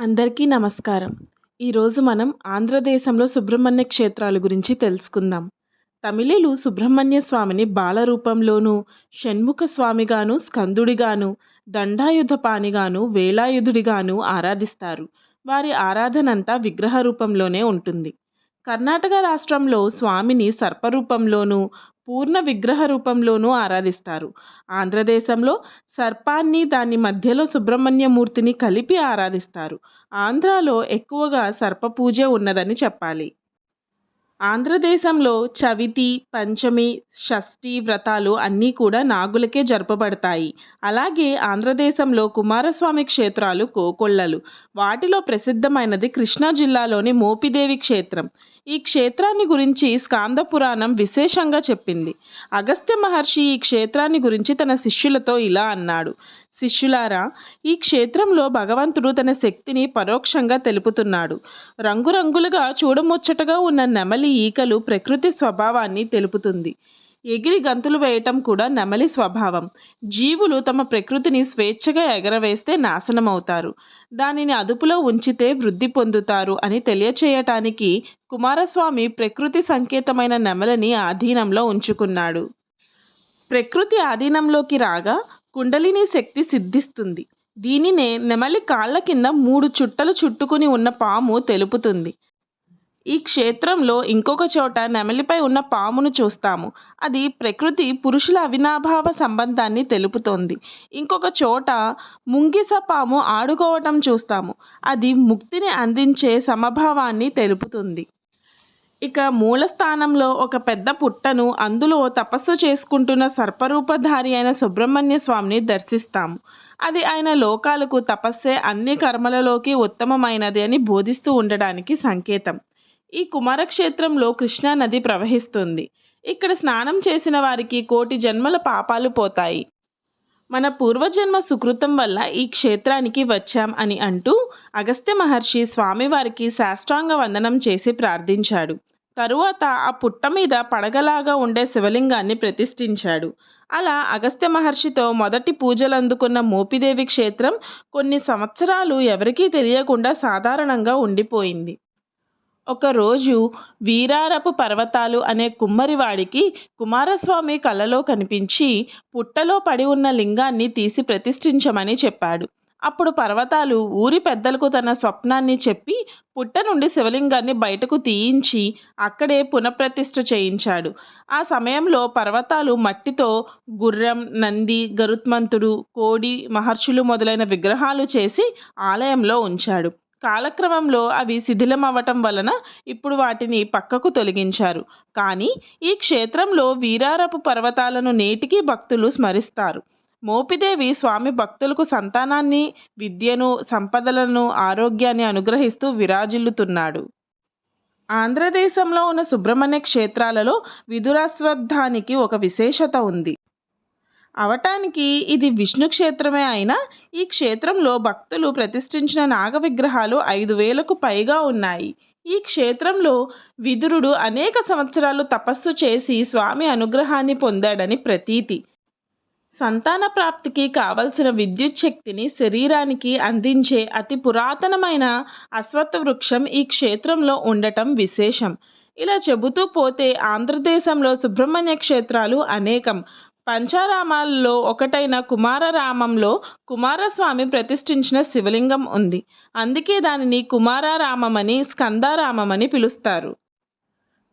అందరికీ నమస్కారం. ఈరోజు మనం ఆంధ్రదేశంలో సుబ్రహ్మణ్య క్షేత్రాల గురించి తెలుసుకుందాం. తమిళులు సుబ్రహ్మణ్య స్వామిని బాలరూపంలోనూ షణ్ముఖ స్వామిగాను స్కందుడిగాను దండాయుధపాణిగాను వేలాయుధుడిగాను ఆరాధిస్తారు. వారి ఆరాధనంతా విగ్రహ రూపంలోనే ఉంటుంది. కర్ణాటక రాష్ట్రంలో స్వామిని సర్పరూపంలోనూ పూర్ణ విగ్రహ రూపంలోనూ ఆరాధిస్తారు. ఆంధ్రదేశంలో సర్పాన్ని దాని మధ్యలో సుబ్రహ్మణ్యమూర్తిని కలిపి ఆరాధిస్తారు. ఆంధ్రాలో ఎక్కువగా సర్ప పూజ ఉన్నదని చెప్పాలి. ఆంధ్రదేశంలో చవితి పంచమి షష్ఠి వ్రతాలు అన్నీ కూడా నాగులకే జరపబడతాయి. అలాగే ఆంధ్రదేశంలో కుమారస్వామి క్షేత్రాలు కోకొల్లలు. వాటిలో ప్రసిద్ధమైనది కృష్ణా జిల్లాలోని మోపిదేవి క్షేత్రం. ఈ క్షేత్రాన్ని గురించి స్కాంద పురాణం విశేషంగా చెప్పింది. అగస్త్య మహర్షి ఈ క్షేత్రాన్ని గురించి తన శిష్యులతో ఇలా అన్నాడు. శిష్యులారా ఈ క్షేత్రంలో భగవంతుడు తన శక్తిని పరోక్షంగా తెలుపుతున్నాడు. రంగురంగులుగా చూడముచ్చటగా ఉన్న నెమలి ఈకలు ప్రకృతి స్వభావాన్ని తెలుపుతుంది. ఎగిరి గంతులు వేయటం కూడా నెమలి స్వభావం. జీవులు తమ ప్రకృతిని స్వేచ్ఛగా ఎగరవేస్తే నాశనమవుతారు. దానిని అదుపులో ఉంచితే వృద్ధి పొందుతారు అని తెలియచేయటానికి కుమారస్వామి ప్రకృతి సంకేతమైన నెమలిని ఆధీనంలో ఉంచుకున్నాడు. ప్రకృతి ఆధీనంలోకి రాగా కుండలిని శక్తి సిద్ధిస్తుంది. దీనినే నెమలి కాళ్ళ కింద మూడు చుట్టలు చుట్టుకుని ఉన్న పాము తెలుపుతుంది. ఈ క్షేత్రంలో ఇంకొక చోట నెమలిపై ఉన్న పామును చూస్తాము. అది ప్రకృతి పురుషుల అవినాభావ సంబంధాన్ని తెలుపుతోంది. ఇంకొక చోట ముంగిస పాము ఆడుకోవటం చూస్తాము. అది ముక్తిని అందించే సమభావాన్ని తెలుపుతుంది. ఇక మూల స్థానంలో ఒక పెద్ద పుట్టను అందులో తపస్సు చేసుకుంటున్న సర్పరూపధారి అయిన సుబ్రహ్మణ్య స్వామిని దర్శిస్తాము అది ఆయన లోకాలకు తపస్సే అన్ని కర్మలలోకి ఉత్తమమైనది అని బోధిస్తూ ఉండడానికి సంకేతం. ఈ కుమారక్షేత్రంలో కృష్ణా నది ప్రవహిస్తుంది. ఇక్కడ స్నానం చేసిన వారికి కోటి జన్మల పాపాలు పోతాయి. మన పూర్వజన్మ సుకృతం వల్ల ఈ క్షేత్రానికి వచ్చాం అని అంటూ అగస్త్య మహర్షి స్వామివారికి శాస్త్రాంగ వందనం చేసి ప్రార్థించాడు. తరువాత ఆ పుట్ట మీద పడగలాగా ఉండే శివలింగాన్ని ప్రతిష్ఠించాడు. అలా అగస్త్య మహర్షితో మొదటి పూజలు అందుకున్న మోపిదేవి క్షేత్రం కొన్ని సంవత్సరాలు ఎవరికీ తెలియకుండా సాధారణంగా ఉండిపోయింది. ఒకరోజు వీరారపు పర్వతాలు అనే కుమ్మరివాడికి కుమారస్వామి కలలో కనిపించి పుట్టలో పడి ఉన్న లింగాన్ని తీసి ప్రతిష్ఠించమని చెప్పాడు. అప్పుడు పర్వతాలు ఊరి పెద్దలకు తన స్వప్నాన్ని చెప్పి పుట్ట నుండి శివలింగాన్ని బయటకు తీయించి అక్కడే పునఃప్రతిష్ఠ చేయించాడు. ఆ సమయంలో పర్వతాలు మట్టితో గుర్రం నంది గరుత్మంతుడు కోడి మహర్షులు మొదలైన విగ్రహాలు చేసి ఆలయంలో ఉంచాడు. కాలక్రమంలో అవి శిథిలం అవ్వటం వలన ఇప్పుడు వాటిని పక్కకు తొలగించారు. కానీ ఈ క్షేత్రంలో వీరారపు పర్వతాలను నేటికీ భక్తులు స్మరిస్తారు. మోపిదేవి స్వామి భక్తులకు సంతానాన్ని విద్యను సంపదలను ఆరోగ్యాన్ని అనుగ్రహిస్తూ విరాజిల్లుతున్నాడు. ఆంధ్రదేశంలో ఉన్న సుబ్రహ్మణ్య క్షేత్రాలలో విదురాశ్వత్థానికి ఒక విశేషత ఉంది. అవటానికి ఇది విష్ణు క్షేత్రమే అయినా ఈ క్షేత్రంలో భక్తులు ప్రతిష్ఠించిన నాగ విగ్రహాలు ఐదు వేలకు పైగా ఉన్నాయి. ఈ క్షేత్రంలో విదురుడు అనేక సంవత్సరాలు తపస్సు చేసి స్వామి అనుగ్రహాన్ని పొందాడని ప్రతీతి. సంతాన ప్రాప్తికి కావలసిన విద్యుత్ శక్తిని శరీరానికి అందించే అతి పురాతనమైన అశ్వత్థ వృక్షం ఈ క్షేత్రంలో ఉండటం విశేషం. ఇలా చెబుతూ పోతే ఆంధ్రదేశంలో సుబ్రహ్మణ్య క్షేత్రాలు అనేకం. పంచారామాల్లో ఒకటైన కుమారరామంలో కుమారస్వామి ప్రతిష్ఠించిన శివలింగం ఉంది. అందుకే దానిని కుమారారామమని స్కందారామమని పిలుస్తారు.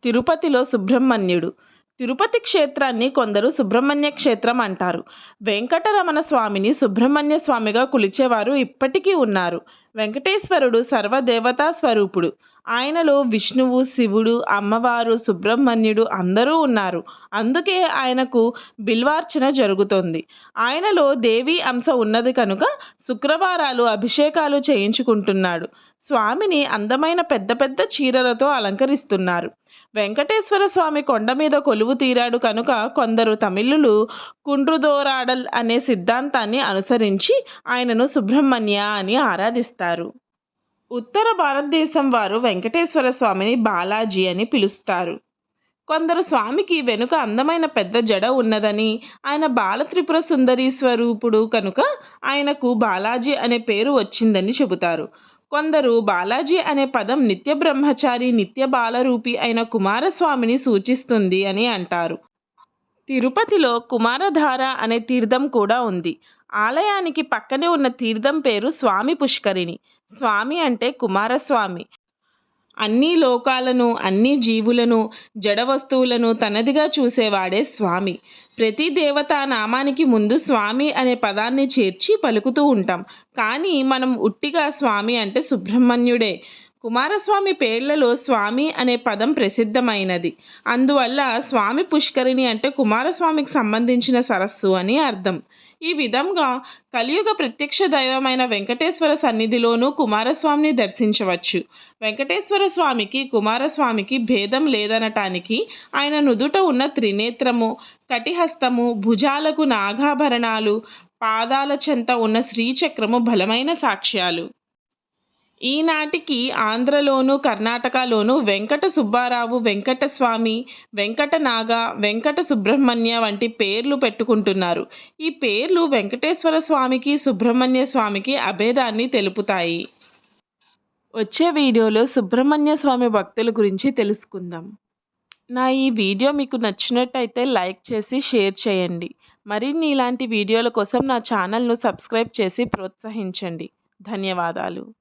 తిరుపతిలో సుబ్రహ్మణ్యుడు. తిరుపతి క్షేత్రాన్ని కొందరు సుబ్రహ్మణ్య క్షేత్రం అంటారు. వెంకటరమణ స్వామిని సుబ్రహ్మణ్య స్వామిగా కొలిచేవారు ఇప్పటికీ ఉన్నారు. వెంకటేశ్వరుడు సర్వదేవతా స్వరూపుడు. ఆయనలో విష్ణువు శివుడు అమ్మవారు సుబ్రహ్మణ్యుడు అందరూ ఉన్నారు. అందుకే ఆయనకు బిల్వార్చన జరుగుతోంది. ఆయనలో దేవి అంశ ఉన్నది కనుక శుక్రవారాలు అభిషేకాలు చేయించుకుంటున్నాడు. స్వామిని అందమైన పెద్ద పెద్ద చీరలతో అలంకరిస్తున్నారు. వెంకటేశ్వర స్వామి కొండ మీద కొలువు తీరాడు కనుక కొందరు తమిళులు కుండ్రుదోరాడల్ అనే సిద్ధాంతాన్ని అనుసరించి ఆయనను సుబ్రహ్మణ్య అని ఆరాధిస్తారు. ఉత్తర భారతదేశం వారు వెంకటేశ్వర స్వామిని బాలాజీ అని పిలుస్తారు. కొందరు స్వామికి వెనుక అందమైన పెద్ద జడ ఉన్నదని ఆయన బాలత్రిపుర సుందరీ స్వరూపుడు కనుక ఆయనకు బాలాజీ అనే పేరు వచ్చిందని చెబుతారు. కొందరు బాలాజీ అనే పదం నిత్య బ్రహ్మచారి నిత్య బాలరూపి అయిన కుమారస్వామిని సూచిస్తుంది అని అంటారు. తిరుపతిలో కుమారధార అనే తీర్థం కూడా ఉంది. ఆలయానికి పక్కనే ఉన్న తీర్థం పేరు స్వామి పుష్కరిణి. స్వామి అంటే కుమారస్వామి. అన్ని లోకాలను అన్ని జీవులను జడ వస్తువులను తనదిగా చూసేవాడే స్వామి. ప్రతి దేవతా నామానికి ముందు స్వామి అనే పదాన్ని చేర్చి పలుకుతూ ఉంటాం. కానీ మనం ఉట్టిగా స్వామి అంటే సుబ్రహ్మణ్యుడే. కుమారస్వామి పేర్లలో స్వామి అనే పదం ప్రసిద్ధమైనది. అందువల్ల స్వామి పుష్కరిణి అంటే కుమారస్వామికి సంబంధించిన సరస్సు అని అర్థం. ఈ విధంగా కలియుగ ప్రత్యక్ష దైవమైన వెంకటేశ్వర సన్నిధిలోనూ కుమారస్వామిని దర్శించవచ్చు. వెంకటేశ్వర స్వామికి కుమారస్వామికి భేదం లేదనటానికి ఆయన నుదుట ఉన్న త్రినేత్రము కటిహస్తము భుజాలకు నాగాభరణాలు పాదాల చెంత ఉన్న శ్రీచక్రము బలమైన సాక్ష్యాలు. ఈనాటికి ఆంధ్రలోను కర్ణాటకలోను వెంకట సుబ్బారావు వెంకటస్వామి వెంకటనాగ వెంకట సుబ్రహ్మణ్య వంటి పేర్లు పెట్టుకుంటున్నారు. ఈ పేర్లు వెంకటేశ్వర స్వామికి సుబ్రహ్మణ్య స్వామికి అభేదాన్ని తెలుపుతాయి. వచ్చే వీడియోలో సుబ్రహ్మణ్య స్వామి భక్తుల గురించి తెలుసుకుందాం. నా ఈ వీడియో మీకు నచ్చినట్టయితే లైక్ చేసి షేర్ చేయండి. మరిన్ని ఇలాంటి వీడియోల కోసం నా ఛానల్ను సబ్స్క్రైబ్ చేసి ప్రోత్సహించండి. ధన్యవాదాలు.